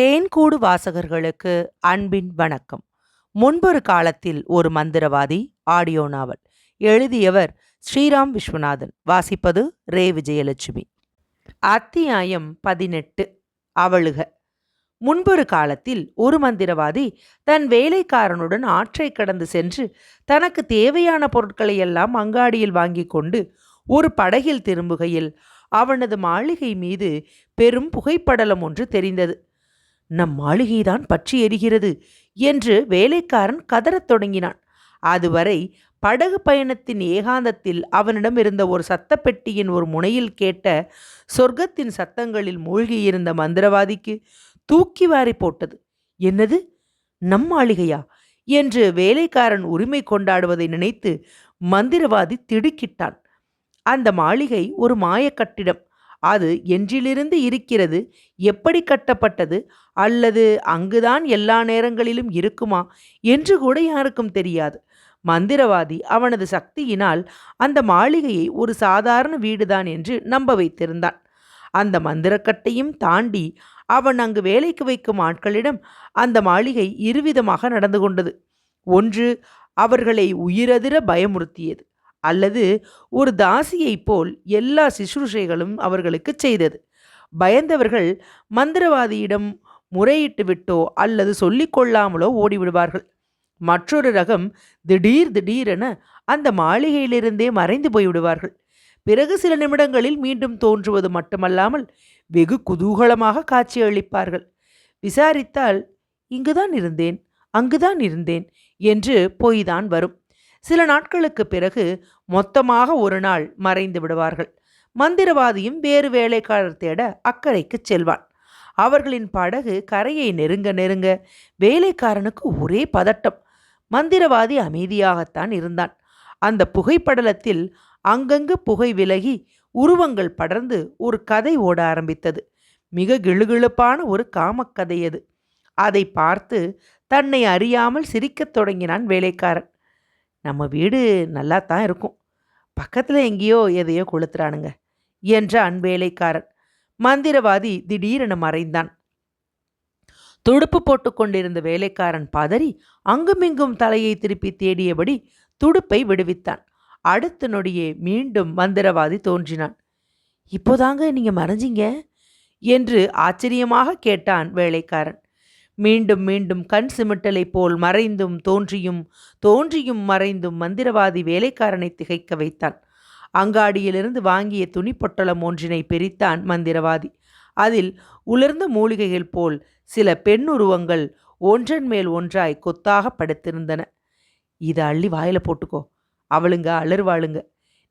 தேன்கூடு வாசகர்களுக்கு அன்பின் வணக்கம். முன்பொரு காலத்தில் ஒரு மந்திரவாதி ஆடியோ நாவல் எழுதியவர் ஸ்ரீராம் விஸ்வநாதன். வாசிப்பது ரே. விஜயலட்சுமி. அத்தியாயம் பதினெட்டு அவளுக. முன்பொரு காலத்தில் ஒரு மந்திரவாதி தன் வேலைக்காரனுடன் ஆற்றை கடந்து சென்று தனக்கு தேவையான பொருட்களை எல்லாம் அங்காடியில் வாங்கிக் கொண்டு ஒரு படகில் திரும்புகையில் அவனது மாளிகை மீது பெரும் புகைப்படலம் ஒன்று தெரிந்தது. நம் மாளிகைதான் பற்றி எரிகிறது என்று வேலைக்காரன் கதறத் தொடங்கினான். அதுவரை படகு பயணத்தின் ஏகாந்தத்தில் அவனிடம் இருந்த ஒரு சத்தப்பெட்டியின் ஒரு முனையில் கேட்ட சொர்க்கத்தின் சத்தங்களில் மூழ்கியிருந்த மந்திரவாதிக்கு தூக்கி வாரி போட்டது. என்னது? நம் மாளிகையா? என்று வேலைக்காரன் உரிமை கொண்டாடுவதை நினைத்து மந்திரவாதி திடுக்கிட்டான். அந்த மாளிகை ஒரு மாயக்கட்டிடம் அது என்றிலிருந்து இருக்கிறது எப்படி கட்டப்பட்டது அல்லது அங்குதான் எல்லா நேரங்களிலும் இருக்குமா என்று கூட யாருக்கும் தெரியாது. மந்திரவாதி அவனது சக்தியினால் அந்த மாளிகையை ஒரு சாதாரண வீடுதான் என்று நம்ப வைத்திருந்தான். அந்த மந்திரக்கட்டையும் தாண்டி அவன் அங்கு வேலைக்கு வைக்கும் ஆட்களிடம் அந்த மாளிகை இருவிதமாக நடந்து கொண்டது. ஒன்று அவர்களை உயிரதிர பயமுறுத்தியது. அல்லது ஒரு தாசியைப் போல் எல்லா சிசுருஷைகளும் அவர்களுக்கு செய்தது. பயந்தவர்கள் மந்திரவாதியிடம் முறையிட்டு விட்டோ அல்லது சொல்லிக்கொள்ளாமலோ ஓடிவிடுவார்கள். மற்றொரு ரகம் திடீர் திடீரென அந்த மாளிகையிலிருந்தே மறைந்து போய்விடுவார்கள். பிறகு சில நிமிடங்களில் மீண்டும் தோன்றுவது மட்டுமல்லாமல் வெகு குதூகலமாக காட்சியளிப்பார்கள் விசாரித்தால் இங்குதான் இருந்தேன் அங்குதான் இருந்தேன் என்று பொய்தான் வரும். சில நாட்களுக்கு பிறகு மொத்தமாக ஒரு நாள் மறைந்து விடுவார்கள். மந்திரவாதியும் வேறு வேலைக்காரர் தேட அக்கறைக்கு செல்வான். அவர்களின் படகு கரையை நெருங்க நெருங்க வேலைக்காரனுக்கு ஒரே பதட்டம். மந்திரவாதி அமைதியாகத்தான் இருந்தான். அந்த புகைப்படலத்தில் அங்கங்கு புகை விலகி உருவங்கள் படர்ந்து ஒரு கதை ஓட ஆரம்பித்தது. மிக கிழுகிழுப்பான ஒரு காமக்கதை அது. அதை பார்த்து தன்னை அறியாமல் சிரிக்கத் தொடங்கினான் வேலைக்காரன். நம்ம வீடு நல்லா தான் இருக்கும். பக்கத்தில் எங்கேயோ எதையோ கொளுத்துறானுங்க என்றான் வேலைக்காரன் மந்திரவாதி திடீரென மறைந்தான். துடுப்பு போட்டு கொண்டிருந்த வேலைக்காரன் பதறி அங்குமிங்கும் தலையை திருப்பி தேடியபடி துடுப்பை விடுவித்தான். அடுத்த நொடியே மீண்டும் மந்திரவாதி தோன்றினான். இப்போதாங்க நீங்கள் மறைஞ்சிங்க? என்று ஆச்சரியமாக கேட்டான் வேலைக்காரன். மீண்டும் மீண்டும் கண் சிமிட்டலைப் போல் மறைந்தும் தோன்றியும் தோன்றியும் மறைந்தும் மந்திரவாதி வேலைக்காரனை திகைக்க வைத்தான். அங்காடியிலிருந்து வாங்கிய துணி பொட்டலம் ஒன்றினை பிரித்தான் மந்திரவாதி. அதில் உலர்ந்த மூலிகைகள் போல் சில பெண்ணுருவங்கள் ஒன்றன் மேல் ஒன்றாய் கொத்தாக படுத்திருந்தன. இதை அள்ளி வாயில போட்டுக்கோ. அவளுங்க அலறுவாளுங்க.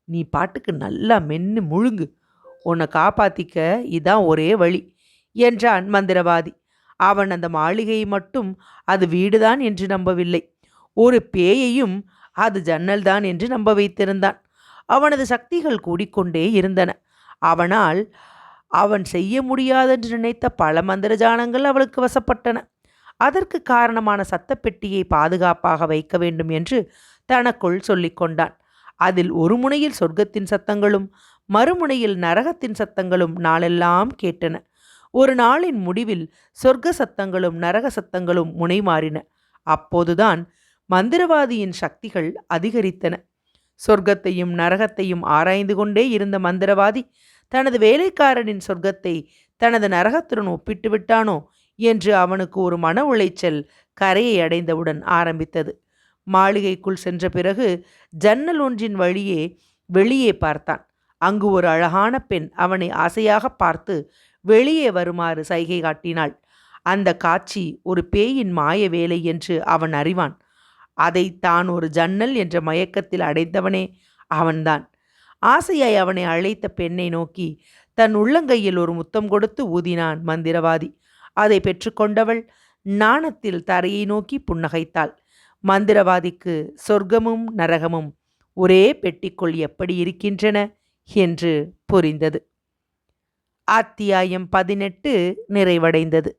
நீ பாட்டுக்கு நல்லா மென்னு முழுங்கு. உன்னை காப்பாத்திக்க இதான் ஒரே வழி என்றான் மந்திரவாதி. அவன் அந்த மாளிகையை மட்டும் அது வீடுதான் என்று நம்பவில்லை. ஒரு பேயையும் அது ஜன்னல்தான் என்று நம்ப வைத்திருந்தான். அவனது சக்திகள் கூடிக்கொண்டே இருந்தன. அவனால் அவன் செய்ய முடியாதென்று நினைத்த பல மந்திர ஜானங்கள் அவளுக்கு வசப்பட்டன. அதற்கு காரணமான சத்தப்பெட்டியை பாதுகாப்பாக வைக்க வேண்டும் என்று தனக்குள் சொல்லிக்கொண்டான் அதில் ஒரு முனையில் சொர்க்கத்தின் சத்தங்களும் மறுமுனையில் நரகத்தின் சத்தங்களும் நாளெல்லாம் கேட்டன. ஒரு நாளின் முடிவில் சொர்க்க சத்தங்களும் நரக சத்தங்களும் முனை மாறின அப்போதுதான் மந்திரவாதியின் சக்திகள் அதிகரித்தன. சொர்க்கத்தையும் நரகத்தையும் ஆராய்ந்து கொண்டே இருந்த மந்திரவாதி தனது வேலைக்காரனின் சொர்க்கத்தை தனது நரகத்துடன் ஒப்பிட்டு விட்டானோ? என்று அவனுக்கு ஒரு மன உளைச்சல் கரையை அடைந்தவுடன் ஆரம்பித்தது. மாளிகைக்குள் சென்ற பிறகு ஜன்னல் ஒன்றின் வழியே வெளியே பார்த்தான். அங்கு ஒரு அழகான பெண் அவனை ஆசையாக பார்த்து வெளியே வருமாறு சைகை காட்டினாள். அந்த காட்சி ஒரு பேயின் மாய வேலை என்று அவன் அறிவான். அதை தான் ஒரு ஜன்னல் என்ற மயக்கத்தில் அடைந்தவனே அவன்தான். ஆசையாய் அவனை அழைத்த பெண்ணை நோக்கி தன் உள்ளங்கையில் ஒரு முத்தம் கொடுத்து ஊதினான் மந்திரவாதி. அதை பெற்றுக்கொண்டவள் நாணத்தில் தரையை நோக்கி புன்னகைத்தாள். மந்திரவாதிக்கு சொர்க்கமும் நரகமும் ஒரே பெட்டிக்குள் எப்படி இருக்கின்றன? என்று புரிந்தது. அத்தியாயம் பதினெட்டு நிறைவடைந்தது.